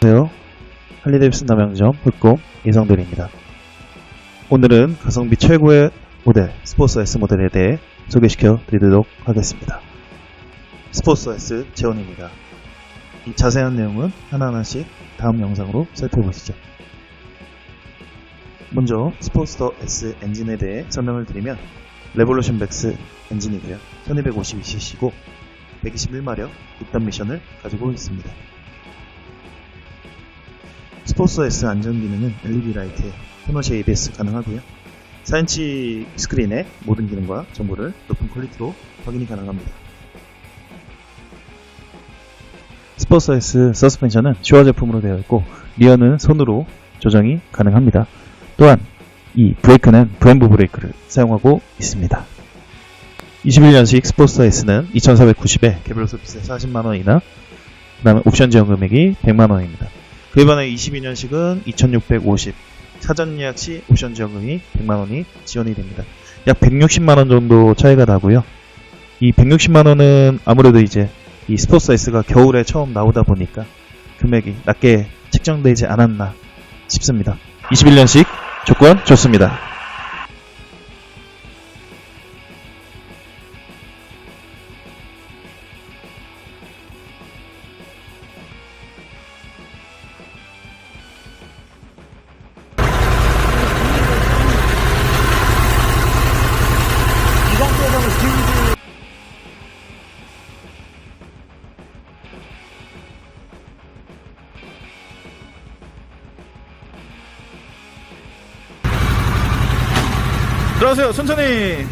안녕하세요. 할리데이비슨 남양점 흑곰 이성들입니다. 오늘은 가성비 최고의 모델 스포츠 S 모델에 대해 소개시켜 드리도록 하겠습니다. 스포츠 S 재원입니다. 이 자세한 내용은 하나하나씩 다음 영상으로 살펴보시죠. 먼저 스포츠더 S 엔진에 대해 설명을 드리면 레볼루션 맥스 엔진이고요. 1252cc고 121마력 입단 미션을 가지고 있습니다. 스포츠 S 안전 기능은 LED 라이트에 토너시 ABS 가능하고요. 4인치 스크린에 모든 기능과 정보를 높은 퀄리티로 확인이 가능합니다. 스포츠 S 서스펜션은 슈어 제품으로 되어 있고 리어는 손으로 조정이 가능합니다. 또한 이 브레이크는 브em브 브레이크를 사용하고 있습니다. 21년식 스포츠 S는 2,490에 개별 서비스 40만원이나 그 다음에 옵션 지원 금액이 100만원입니다. 그에 반해 22년식은 2,650 사전 예약 시 옵션 지원금이 100만원이 지원이 됩니다. 약 160만원 정도 차이가 나고요. 이 160만원은 아무래도 이제 이 스포츠 S가 겨울에 처음 나오다 보니까 금액이 낮게 책정되지 않았나 싶습니다. 21년식 조건 좋습니다. 들어가세요. 천천히